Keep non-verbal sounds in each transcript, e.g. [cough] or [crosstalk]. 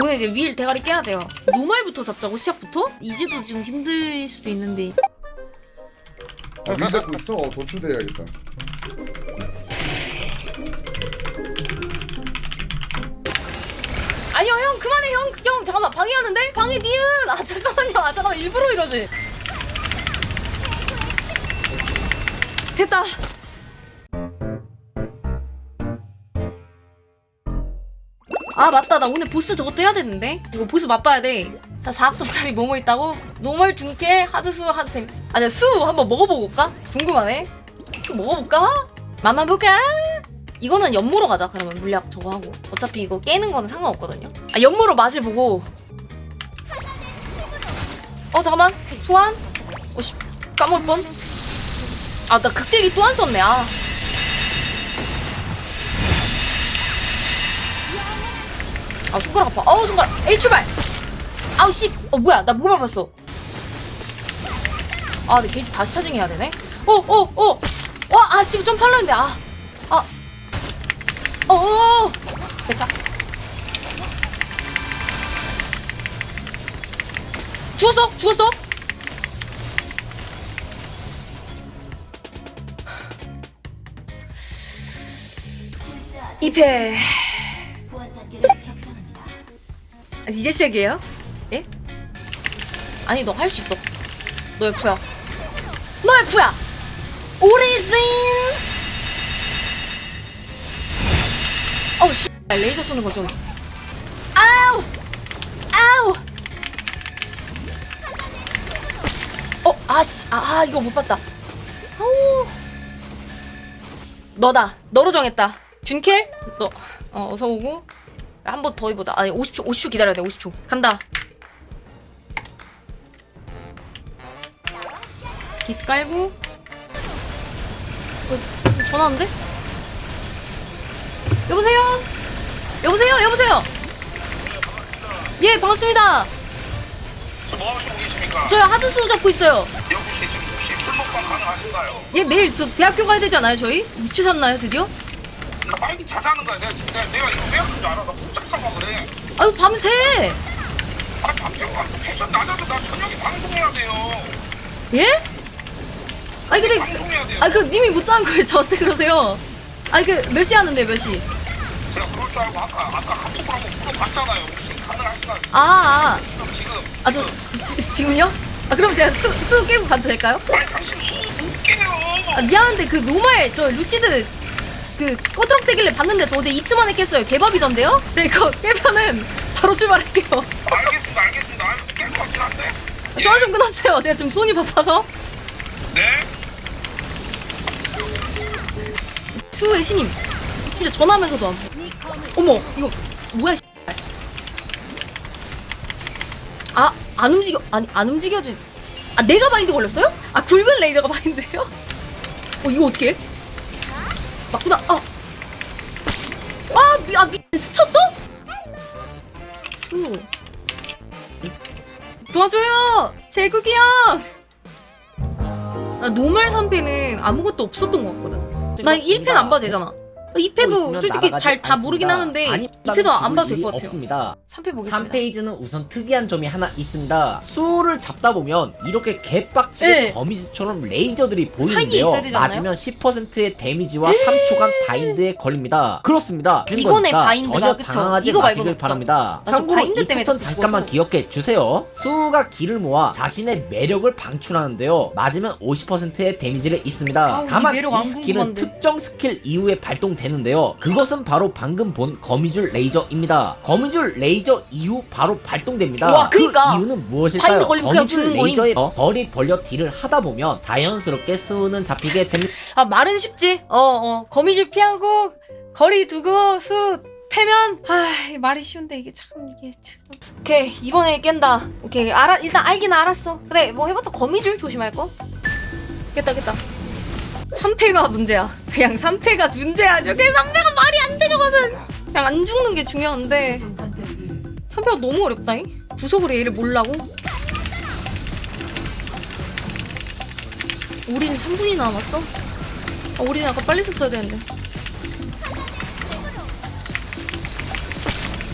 오늘 이제 윌 대가리 깨야 돼요. 노말부터 잡자고 시작부터? 이제도 지금 힘들 수도 있는데. 아, 위 잡고 있어? 어, 도출돼야겠다. 아니요 형 그만해 형, 형 잠깐만 방해하는데? 방해 니은 아 잠깐만요 아 잠깐만 일부러 이러지 됐다 아 맞다. 나 오늘 보스 저것도 해야 되는데. 이거 보스 맛봐야 돼자 4학점짜리 뭐뭐 있다고? 노멀 중캐 하드수 하드템. 아 내가 수 한번 먹어보고 올까? 궁금하네. 수 먹어볼까? 맛만 볼까? 이거는 연모로 가자 그러면. 물약 저거 하고. 어차피 이거 깨는 거는 상관없거든요. 아 연모로 맛을 보고. 어 잠깐만. 소환? 오씨 까먹을 뻔아 나 극딜기 또 안 썼네. 아 아, 손가락 아파. 어우, 손가락. 에이, 출발! 아우, 씨. 어, 뭐야. 나뭐 밟았어. 아, 내 게이지 다시 차징해야 되네. 어, 어, 어. 와, 아, 씨. 좀 팔렸는데. 아. 아. 어, 어, 어. 배차. 죽었어? 죽었어? 이패. 이제 시작이에요? 예? 아니 너 할 수 있어. 너 F야. 너 F야. 오리진. 어우 씨. 레이저 쏘는 거 좀. 아우. 아우. 어, 아씨. 아, 아 이거 못 봤다. 아우. 너다. 너로 정했다. 준켈? 너. 어, 어서 오고. 한 번 더 해보자. 아니 50초 50초 기다려야 돼. 50초. 간다. 깃 깔고. 어, 전화 왔는데? 여보세요? 여보세요? 여보세요? 예, 반갑습니다. 지금 뭐 하시고 계십니까? 저 하드수 잡고 있어요. 씨 지금 혹시 술 먹방 가능하신가요? 예, 내일 저 대학교 가야 되지 않아요, 저희? 미치셨나요, 드디어? 나 빨리 자자는 거야. 내가 지금 내가, 내가 이거 왜 하는 줄 알아? 나 복잡하고 그래. 아유, 밤새! 아 밤새 텐션 낮아도 나 저녁에 방송해야 돼요. 예? 아니, 근데, 방송해야 돼요. 아, 그, 님이 못 자는 거예요. [laughs] 저한테 그러세요. 아니, 그, 몇 시 하는데, 몇 시? 제가 그럴 줄 알고 아까 아까 한번 물어봤잖아요. 혹시 가능하신가요? 아, 아, 지금 지금 아, 저, 지, 지금요? 아, 그럼 제가 수, 수 깨고 가도 될까요? 아니 당신 수못 깨요. 아, 미안한데, 그, 노말, 저, 루시드, 그, 꺼드럭대길래 봤는데, 저 어제 이틀 만에 깼어요. 개밥이던데요? 네, 이거 깨면은, 바로 출발할게요. 알겠습니다. 알겠습니다. 아, 깰것 같긴 한데. 예. 전화 좀 끊었어요. 제가 지금 손이 바빠서. 네. 수의 신임. 진짜 전화하면서도 안. 어머, 이거 뭐야? 씨. 아, 안 움직여. 아니, 안 움직여진. 아, 내가 바인드 걸렸어요? 아, 굵은 레이저가 바인드예요? 어, 이거 어떻게? 맞구나. 아, 아, 미, 아, 미, 스쳤어? 수. 도와줘요, 제국이 형. 나 노멀 3패는 아무것도 없었던 것 같거든. 나 1패는 안 봐도 되잖아. 2패도 솔직히 잘다 모르긴 하는데 2패도 안 봐도 될 것 같아요. 없습니다. 3패 보겠습니다. 3페이지는 우선 특이한 점이 하나 있습니다. 수를 잡다 보면 이렇게 개빡치게 네. 거미줄처럼 레이저들이 사이에 보이는데요. 있어야 않아요? 맞으면 10%의 데미지와 3초간 바인드에 걸립니다. 그렇습니다. 이거네, 거니까 바인드가, 전혀 그쵸? 당황하지 이거 말고는 마시길 없죠. 바랍니다. 나저 참고로 바인드 이 때문에 패턴 자꾸 잠깐만 죽어서. 기억해 주세요. 수가 기를 모아 자신의 매력을 방출하는데요. 맞으면 50%의 데미지를 입습니다. 아, 우리 다만 매력 이안 스킬은 궁금한데. 특정 스킬 이후에 발동되는 데요. 그것은 바로 방금 본 거미줄 레이저입니다. 거미줄 레이저 이후 바로 발동됩니다. 와, 그니까. 그 이유는 무엇일까요? 거미줄 거임. 레이저에 벌이 벌려 딜을 하다 보면 자연스럽게 수는 잡히게 됩니다. 아 말은 쉽지. 어 어. 거미줄 피하고 거리 두고 수 패면 아 말이 쉬운데 이게 참 이게 참. 오케이 이번에 깬다. 오케이 알아 일단 알긴 알았어. 그래 뭐 해봤자 거미줄 조심할 거. 깼다 깼다. 3패가 문제야. 그냥 3패가 문제야. 저게 3패가 말이 안 돼, 저거는. 그냥 안 죽는 게 중요한데. 3패가 너무 어렵다잉? 구석으로 얘를 몰라고? 우린 3분이 남았어? 아, 우린 아까 빨리 썼어야 되는데.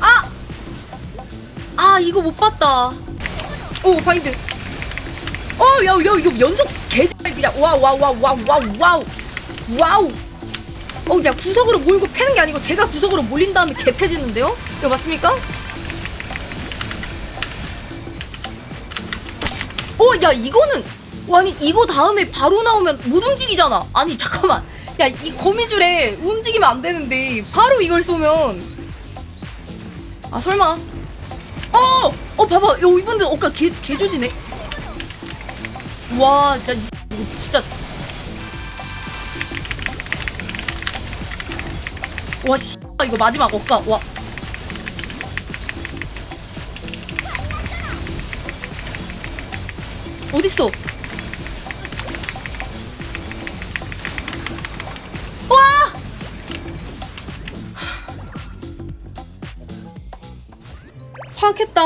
아! 아 이거 못 봤다. 오 바인드. 어 야 야 이거 연속 개잘 그냥 와와와와와와우 와우. 어 야 구석으로 몰고 패는 게 아니고 제가 구석으로 몰린 다음에 개 패지는데요? 이거 맞습니까? 어, 야, 이거는, 와, 아니, 이거 다음에 바로 나오면 못 움직이잖아. 아니, 잠깐만. 야, 이 거미줄에 움직이면 안 되는데, 바로 이걸 쏘면. 아, 설마. 어! 어, 봐봐. 야, 이분들, 어까 개, 개조지네. 와, 진짜, 이- 이거 진짜. 와, 씨. 아, 이거 마지막 어까, 와. 어딨어? 와! 파악했다.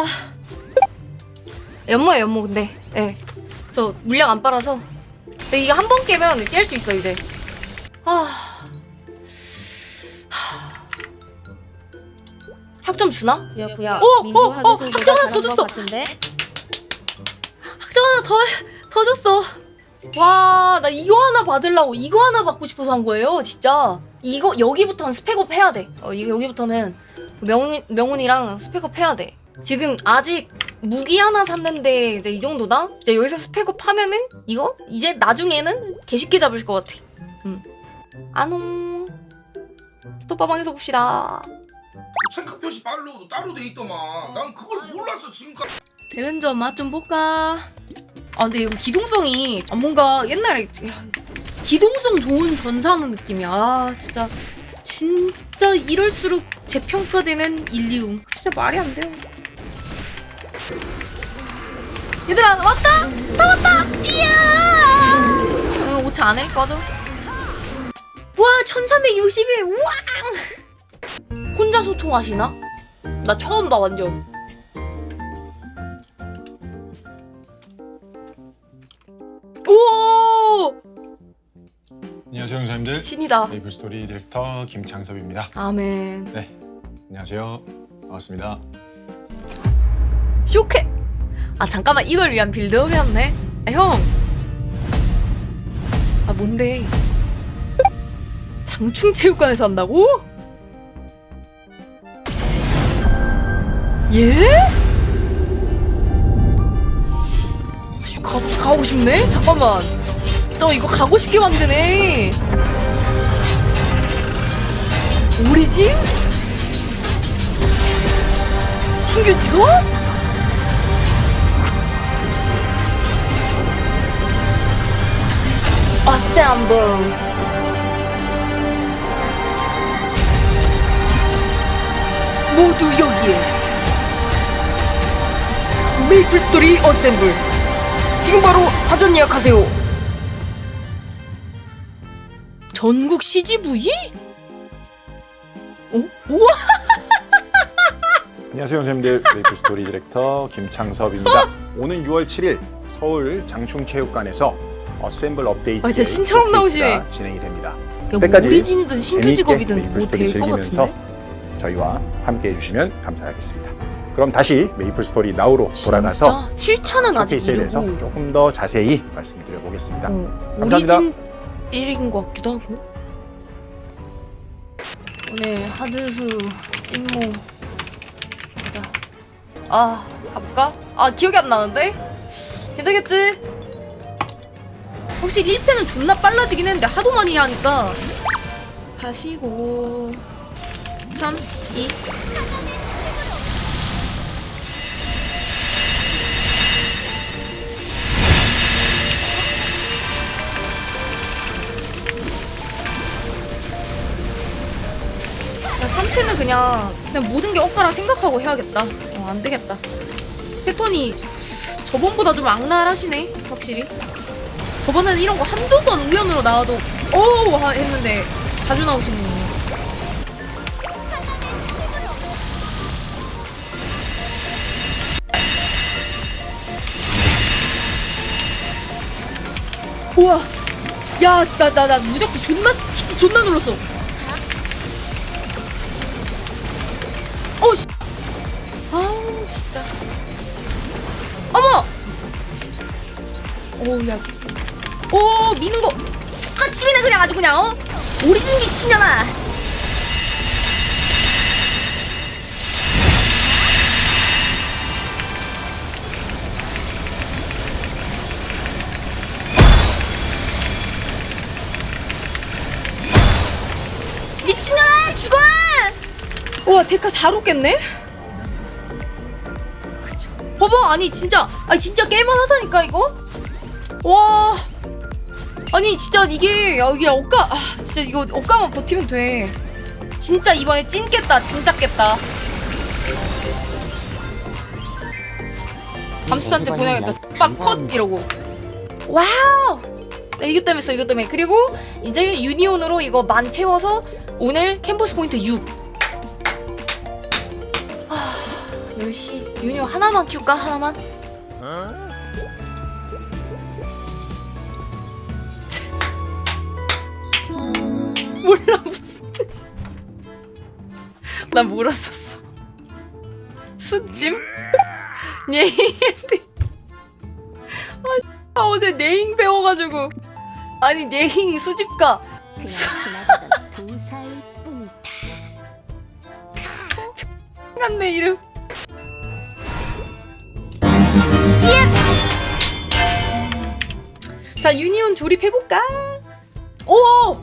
연모야 연모 근데 예. 저 물량 안 빨아서 근데 이거 한 번 깨면 깰 수 있어 이제 아 학점 주나? 구야구야 어, 민구 어, 어, 하교수보다 학점 하나 더것 줬어. 학점 하나 더, 더 줬어. 와, 나 이거 하나 받으려고 이거 하나 받고 싶어서 한 거예요, 진짜. 이거, 여기부터는 스펙업 해야 돼. 어, 이거 여기부터는 명훈, 명훈이랑 스펙업 해야 돼. 지금 아직 무기 하나 샀는데 이제 이 정도다? 이제 여기서 스펙업 하면은 이거? 이제 나중에는 개 쉽게 잡을 것 같아. 음. 안녕. 스토파방에서 봅시다. 체크 표시 팔로우도 따로 돼 있더만. 난 그걸 몰랐어 지금까지. 대면전 맛좀 볼까? 아 근데 이거 기동성이 아, 뭔가 옛날에 야, 기동성 좋은 전사하는 느낌이야. 아 진짜 진짜 이럴수록 재평가되는 일리움. 진짜 말이 안 돼. 얘들아 왔다? 나 왔다! 이야! 응, 오차 안해? 꺼져 와1361 우왕! 혼자 소통하시나? 나 처음 봐 완전. 오 안녕하세요 형사님들. 신이다. 메이플 스토리 디렉터 김창섭입니다. 아멘. 네 안녕하세요. 반갑습니다. 쇼케 아 잠깐만 이걸 위한 빌드업이었네 아, 형. 아 뭔데? 장충체육관에서 한다고? 예? 씨, 가, 가고 싶네? 잠깐만 저 이거 가고 싶게 만드네 오리진? 신규 직업? 어셈블 모두 여기에. 메이플 스토리 어셈블 지금 바로 사전 예약하세요. 전국 CGV? 어? 우와! 안녕하세요 형사님들. 메이플 스토리 디렉터 김창섭입니다. [laughs] 오는 6월 7일 서울 장충체육관에서 어셈블 업데이트 아, 진짜 신처럼 나오시네. 진행이 됩니다 야, 뭐 때까지 오리진이든 신규 직업이든 뭐 될 것 같은데? 저희와 함께 해주시면 감사하겠습니다 그럼 다시 메이플 스토리 나우로 돌아가서 진짜? 7차는 아직 대해서 이르고 조금 더 자세히 말씀드려 보겠습니다 어, 감사합니다. 오리진 1인 것 같기도 하고 오늘 하드수 찐모 가자 아 가볼까? 아 기억이 안 나는데? 괜찮겠지? 확실히 1패는 존나 빨라지긴 했는데 하도 많이 하니까 다시 고 3, 2 야, 3패는 그냥 그냥 모든 게 억가라 생각하고 해야겠다. 어, 안 되겠다. 패턴이 저번보다 좀 악랄하시네, 확실히. 저번에는 이런 거 한두 번 우연으로 나와도 오 와 했는데 자주 나오시는 우와. 야 나 나 나 무적기 존나 존나 눌렀어. 어우 씨. 아우 진짜. 어머! 오 야 오 미는 거 미네 그냥 아주 그냥 어? 오리진 미친년아. 미친년아 죽어! 와 데카 4로 깼네? 봐봐 아니 진짜 아니 진짜 깰만하다니까 이거? 와 아니 진짜 이게 야, 이게 억까 아 진짜 이거 억까만 버티면 돼. 진짜 이번에 찐 깼다 진짜 깼다. 감수한테 보내야겠다. 빡컷! 이러고. 와우! 네, 이것 때문에 써 이것 때문에. 그리고 이제 유니온으로 이거 만 채워서 오늘 캠퍼스 포인트 6 아, 10시. 유니온 하나만 키울까? 하나만 몰라 무슨 뜻이야 난 몰랐었어 수찜? 네잉인데 아 어제 네잉 배워가지고 아니 네잉이 수집가 그냥 지나가던 부사일 뿐이다. [laughs] 같네 이름 자 유니온 조립해볼까? 오!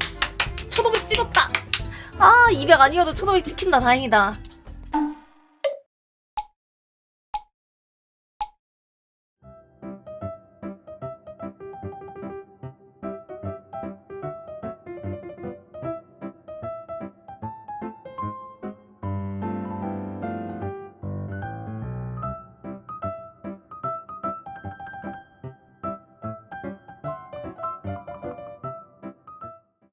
1500 찍었다. 아 200 아니어도 1500 찍힌다. 다행이다